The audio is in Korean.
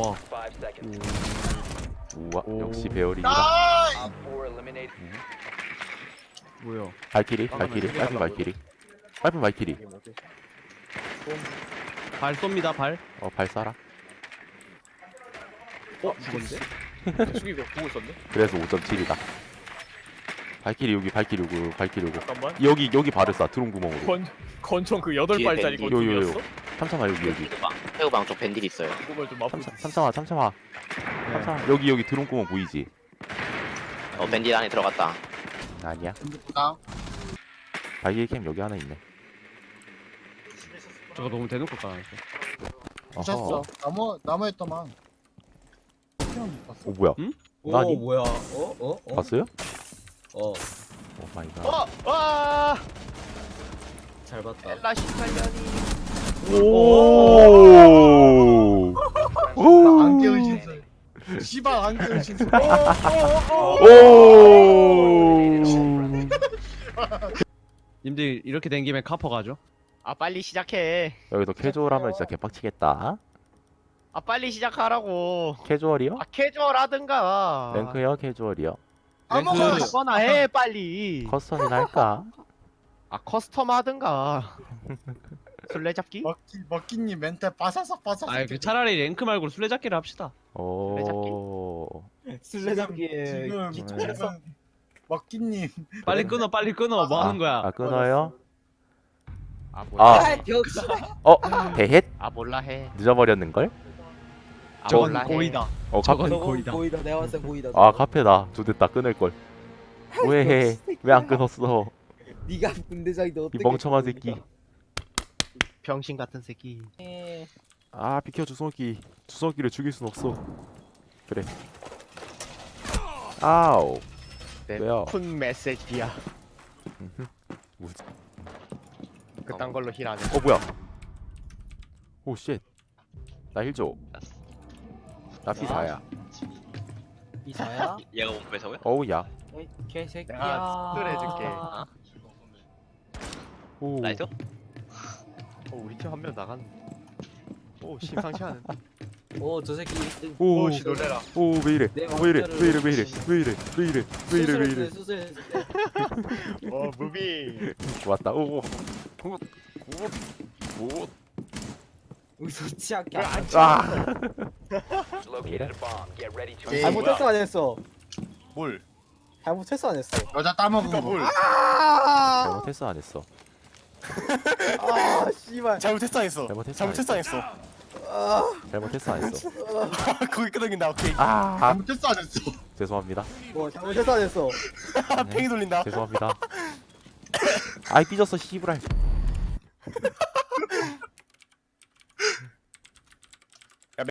와. 우와 오. 역시 Op 4 eliminated. 뭐야? 발키리 발키리 빨리 발키리 빨리 발키리 발 쏩니다 발. 어발 쏴라 어 죽었는데? 죽이고 보고 있었네. 그래서 5.7이다 발키리 여기 발키리 여기 발키리 여기 잠깐만. 여기 여기 발을 쏴 드론 구멍으로 권 권총 그 여덟 뒤에 발짜리 밴디. 요 요 요. 권총이었어? 삼삼아 여기 여기 태우방 태우방 쪽 밴딜 있어요. 좀. 삼삼 삼삼아 삼삼아 네. 삼삼아 여기 여기 드론 구멍 보이지 어 밴딜 안에 들어갔다. 아니야 나 발키리 캠 여기 하나 있네 저거 너무 대놓고. 부셨어 어허 나무 나무였더만 어 뭐야 오 나니? 뭐야? 어? 어? 어? 봤어요? 어. 오 마이 갓 어, 와, 잘 봤다. 라시 살려 니. 오안 깨운 신술 씨발 안 깨운 신술 오 님들 이렇게 된 김에 카퍼 가죠. 아 빨리 시작해. 여기서 캐주얼 하면 진짜 개빡치겠다 아 빨리 시작하라고. 캐주얼이요? 아 캐주얼 하든가. 랭크요 캐주얼이요? 아무거나 랭크. 하거나 해 빨리. 커스텀이나 할까? 아 커스텀 하든가. 술래잡기? 먹기 먹기님 멘탈 빠사삭 빠사삭 아, 그 차라리 랭크 말고 술래잡기를 합시다. 오 술래잡기에 지금 기초해서 지금 먹기님 빨리 끊어, 빨리 끊어. 뭐 하는 거야? 아 끊어요? 아 몰라. 아. 아, 벽시. 어? 대헷? 아 몰라 해. 늦어버렸는 걸? 아 저건 몰라 해. 고의다. 어 저건 카페 고의다. 보이다. 내가 봤을 때 보이다. 아 카페다 좋됐다 끊을 걸 왜 왜안 끊었어 네가 군대장인데 이 어떻게? 멍청한 새끼 병신 같은 새끼. 아 비켜 주석이 주석이를 죽일 순 없어 그래 아우 왜요? 쿤 메시지야. 뭐지? 그딴 걸로 힐안 해. 어 뭐야 오쉣 나 힐줘 나 피사야 이사야? 얘가 몸 뺏어요? 어우 야 어이, 개새끼야. 내가 스크를 해줄게. 오. 나이스? 어 우리 팀 한 명 나갔네. 오 심상치 않은. 오, 저 새끼 1등. 오, 오씨 놀래라. 오, 왜 이래? 내 왜 이래? 왜 이래? 왜 이래? 왜 이래? 왜 이래? 왜 이래? 왜 이래? 수술. 어 무빙. 왔다. 오, 오, 굿, 굿, 우리 좋지 않게. 안 아, Located a bomb. Get ready to 에이, 잘못했어 안 했어? 뭘 잘못했어 안 했어? 여자 따먹은 거 잘못했어 안 했어. 아 씨발 잘못 했어 안 했어 잘못했어 안 잘못 했어 했어. 안 했어 잘못했어 안 했어. 거기 끄덕인다 오케이 아, 잘못했어 안 했어 죄송합니다. 뭐 잘못했어 안 했어? 팽이 돌린다 죄송합니다. 아이 삐졌어 씨부랄.